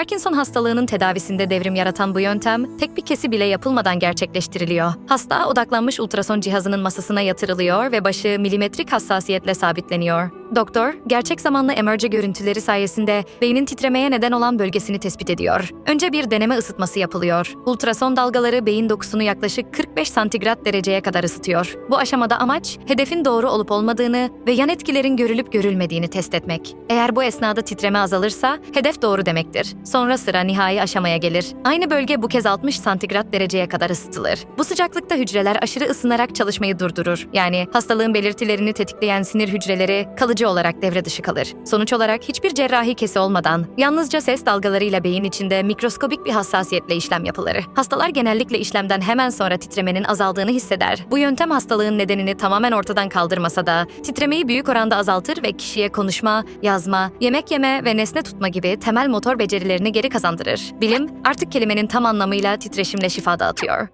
Parkinson hastalığının tedavisinde devrim yaratan bu yöntem tek bir kesi bile yapılmadan gerçekleştiriliyor. Hasta odaklanmış ultrason cihazının masasına yatırılıyor ve başı milimetrik hassasiyetle sabitleniyor. Doktor, gerçek zamanlı emerge görüntüleri sayesinde beynin titremeye neden olan bölgesini tespit ediyor. Önce bir deneme ısıtması yapılıyor. Ultrason dalgaları beyin dokusunu yaklaşık 45 santigrat dereceye kadar ısıtıyor. Bu aşamada amaç, hedefin doğru olup olmadığını ve yan etkilerin görülüp görülmediğini test etmek. Eğer bu esnada titreme azalırsa, hedef doğru demektir. Sonra sıra nihai aşamaya gelir. Aynı bölge bu kez 60 santigrat dereceye kadar ısıtılır. Bu sıcaklıkta hücreler aşırı ısınarak çalışmayı durdurur. Yani hastalığın belirtilerini tetikleyen sinir hücreleri kalıcı olarak devre dışı kalır. Sonuç olarak hiçbir cerrahi kesi olmadan yalnızca ses dalgalarıyla beyin içinde mikroskobik bir hassasiyetle işlem yapılır. Hastalar genellikle işlemden hemen sonra titremenin azaldığını hisseder. Bu yöntem hastalığın nedenini tamamen ortadan kaldırmasa da titremeyi büyük oranda azaltır ve kişiye konuşma, yazma, yemek yeme ve nesne tutma gibi temel motor becerilerini geri kazandırır. Bilim artık kelimenin tam anlamıyla titreşimle şifa dağıtıyor.